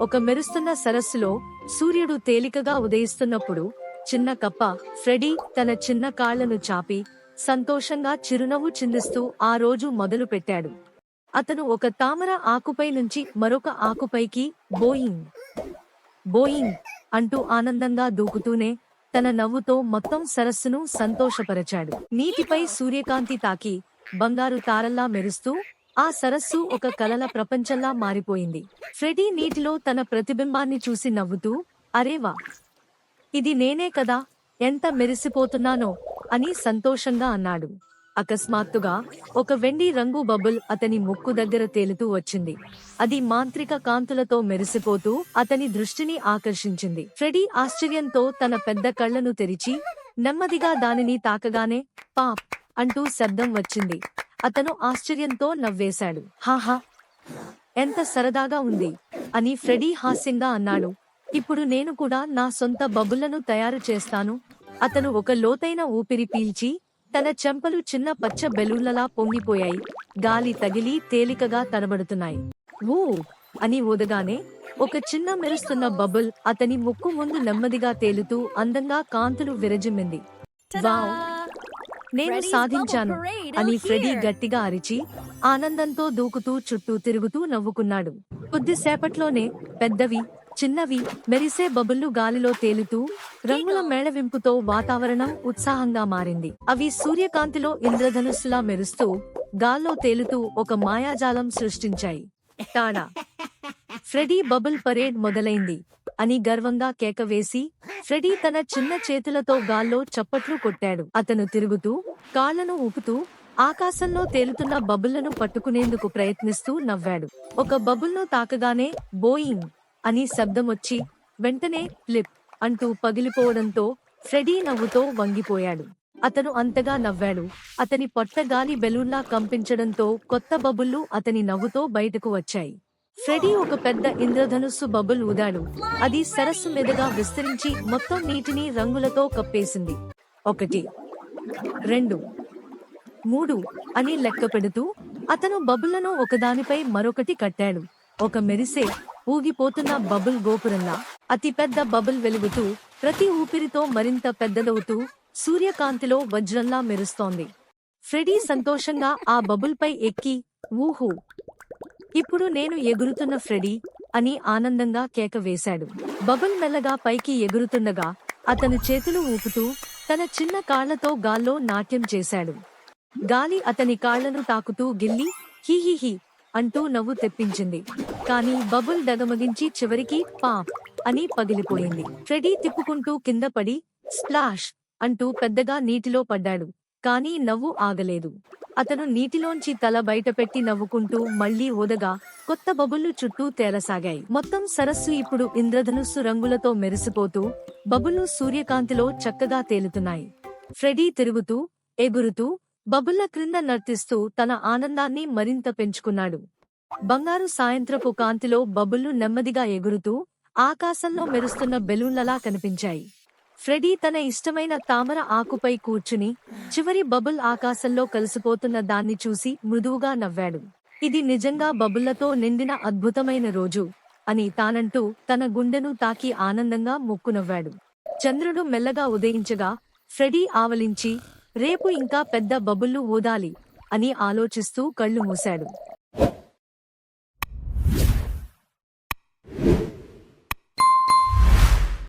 ఒక మెరుస్తున్న సరస్సులో సూర్యుడు తేలికగా ఉదయిస్తున్నప్పుడు చిన్న కప్ప ఫ్రెడీ తన చిన్న కాళ్ళను చాపి సంతోషంగా చిరునవ్వు చిందిస్తూ ఆ రోజు మొదలు పెట్టాడు అతను ఒక తామర ఆకుపై నుంచి మరొక ఆకుపైకి బోయింగ్ బోయింగ్ అంటూ ఆనందంగా దూకుతూనే తన నవ్వుతో మొత్తం సరస్సును సంతోషపరచాడు. నీటిపై సూర్యకాంతి తాకి బంగారు తారల్లా మెరుస్తూ ఆ సరస్సు ఒక కలల ప్రపంచంలా మారిపోయింది. ఫ్రెడీ నీటిలో తన ప్రతిబింబాన్ని చూసి నవ్వుతూ అరేవా ఇది నేనే కదా ఎంత మెరిసిపోతున్నానో అని సంతోషంగా అన్నాడు. అకస్మాత్తుగా ఒక వెండి రంగు బబుల్ అతని ముక్కు దగ్గర తేలుతూ వచ్చింది. అది మాంత్రిక కాంతులతో మెరిసిపోతూ అతని దృష్టిని ఆకర్షించింది. ఫ్రెడీ ఆశ్చర్యంతో తన పెద్ద కళ్ళను తెరిచి నెమ్మదిగా దానిని తాకగానే పాప్ అంటూ శబ్దం వచ్చింది. అతను ఆశ్చర్యంతో నవ్వేశాడు. హాహా! ఎంత సరదాగా ఉంది అని ఫ్రెడీ హాస్యంగా అన్నాడు. ఇప్పుడు నేను కూడా నా సొంత బబుళ్ళను తయారు చేస్తాను. అతను ఒక లోతైన ఊపిరి పీల్చి తన చెంపలు చిన్న పచ్చ బెలూన్లలా పొంగిపోయాయి. గాలి తగిలి తేలికగా తడబడుతున్నాయి. ఊ అని ఊదగానే ఒక చిన్న మెరుస్తున్న బబుల్ అతని ముక్కు ముందు నెమ్మదిగా తేలుతూ అందంగా కాంతులు విరజిమ్మింది. వావ్! నేను సాధించాను అని ఫ్రెడీ గట్టిగా అరిచి ఆనందంతో దూకుతూ చుట్టూ తిరుగుతూ నవ్వుకున్నాడు. కొద్దిసేపట్లోనే పెద్దవి చిన్నవి మెరిసే బబుల్లు గాలిలో తేలుతూ రంగుల మేళవింపుతో వాతావరణం ఉత్సాహంగా మారింది. అవి సూర్యకాంతిలో ఇంద్రధనుస్సులా మెరుస్తూ గాల్లో తేలుతూ ఒక మాయాజాలం సృష్టించాయి. టాడా ఫ్రెడీ బబుల్ పరేడ్ మొదలైంది. అని గర్వంగా కేకవేసి ఫ్రెడీ తన చిన్న చేతులతో గాల్లో చప్పట్లు కొట్టాడు. అతను తిరుగుతూ కాళ్ళను ఊపుతూ ఆకాశంలో తేలుతున్న బబుల్లను పట్టుకునేందుకు ప్రయత్నిస్తూ నవ్వాడు. ఒక బబుల్ను తాకగానే బోయింగ్ అని శబ్దమొచ్చి వెంటనే ఫ్లిప్ అంటూ పగిలిపోవడంతో ఫ్రెడీ నవ్వుతో వంగిపోయాడు. అతను అంతగా నవ్వాడు. అతని పొట్ట గాలి బెలూన్లా కంపించడంతో కొత్త బబుల్లు అతని నవ్వుతో బయటకు వచ్చాయి. ఫ్రెడీ ఒక పెద్ద ఇంద్రధనుస్సు బబుల్ ఊదాడు అది సరస్సు మీదుగా విస్తరించి మొత్తం నీటిని రంగులతో కప్పేసింది. ఒకటి రెండు మూడు అని లెక్క పెడుతూ అతను బబుళ్ళను ఒకదానిపై మరొకటి కట్టాడు. ఒక మెరిసే ఊగిపోతున్న బబుల్ గోపురంలా అతి పెద్ద బబుల్ వెలుగుతూ ప్రతి ఊపిరితో మరింత పెద్దదవుతూ సూర్యకాంతిలో వజ్రంలా మెరుస్తోంది. ఫ్రెడీ సంతోషంగా ఆ బబుల్పై ఎక్కి ఊహు ఇప్పుడు నేను ఎగురుతున్న ఫ్రెడీ అని ఆనందంగా కేక వేశాడు. బబుల్ మెల్లగా పైకి ఎగురుతుండగా అతను చేతులు ఊపుతూ తన చిన్న కాళ్ళతో గాల్లో నాట్యం చేశాడు. గాలి అతని కాళ్ళను తాకుతూ గిల్లి హీహీహీ అంటూ నవ్వు తెప్పించింది. కానీ బబుల్ డగమగించి చివరికి పాప్ అని పగిలిపోయింది. ఫ్రెడీ తిప్పుకుంటూ కింద పడి స్ప్లాష్ అంటూ పెద్దగా నీటిలో పడ్డాడు. కానీ నవ్వు ఆగలేదు. అతను నీటిలోంచి తల బయటపెట్టి నవ్వుకుంటూ మళ్ళీ ఓదగా కొత్త బబుళ్ళు చుట్టూ తేలసాగాయి మొత్తం సరస్సు ఇప్పుడు ఇంద్రధనుస్సు రంగులతో మెరిసిపోతూ బబుళ్ళు సూర్యకాంతిలో చక్కగా తేలుతున్నాయి. ఫ్రెడీ తిరుగుతూ ఎగురుతూ బబుళ్ళ క్రింద నర్తిస్తూ తన ఆనందాన్ని మరింత పెంచుకున్నాడు. బంగారు సాయంత్రపు కాంతిలో బబుళ్ళు నెమ్మదిగా ఎగురుతూ ఆకాశంలో మెరుస్తున్న బెలూన్లలా కనిపించాయి. ఫ్రెడీ తన ఇష్టమైన తామర ఆకుపై కూర్చుని చివరి బబుల్ ఆకాశంలో కలిసిపోతున్న దాన్ని చూసి మృదువుగా నవ్వాడు. ఇది నిజంగా బబుళ్ళతో నిండిన అద్భుతమైన రోజు అని తానంటూ తన గుండెను తాకి ఆనందంగా ముక్కునవ్వాడు చంద్రుడు మెల్లగా ఉదయించగా ఫ్రెడీ ఆవలించి రేపు ఇంకా పెద్ద బబుల్లు ఊదాలి అని ఆలోచిస్తూ కళ్ళు మూశాడు.